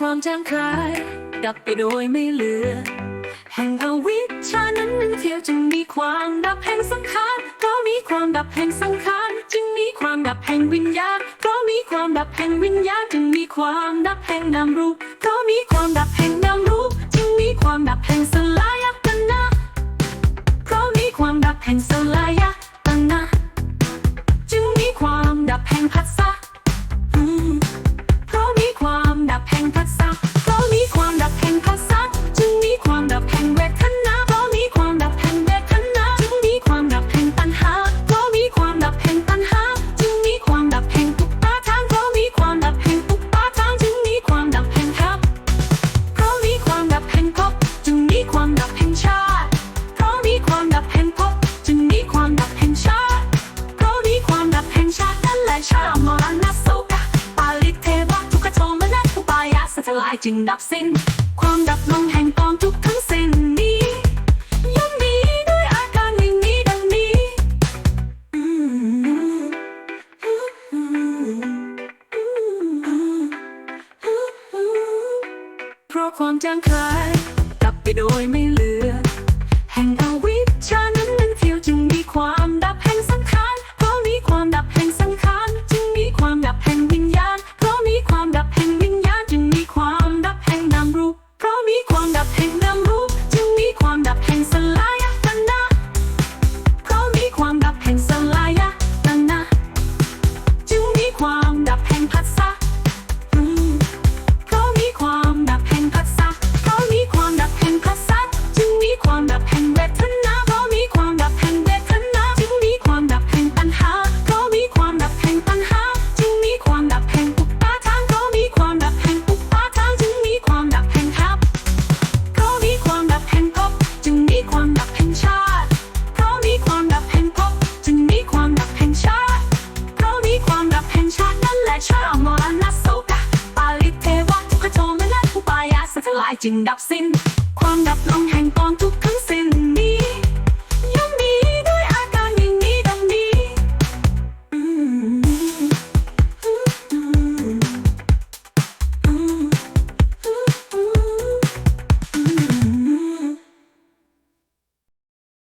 พร้อมแจ้งคลายดับไปโดยไม่เหลือ แห่งอวิชชานั้นนั้เที่ยวจึงมีความดับแห่งสังขารเพราะมีความดับแห่งสังขารจึงมีความดับแห่งวิญญาณเพราะมีความดับแห่งวิญญาณจึงมีความดับแห่งนามรูปเพราะมีความดับแห่งนามรูปจึงมีความดับแห่งสล ชาดันและชามรณะโศกะปาลิกเทวะทุกขโทมนัสผู้ปายาสัจลายจึงดับสิ้น ความดับลงแห่งกองทุกทั้งสิ้นนี้ย่อมมีด้วยอาการอย่างนี้ดังนี้เพราะความจางคลายดับไปโดยไม่เหลือ แห่ง up in จึงดับสิ้น ความดับลงแห่งกองทุกข์ทั้งสิ้น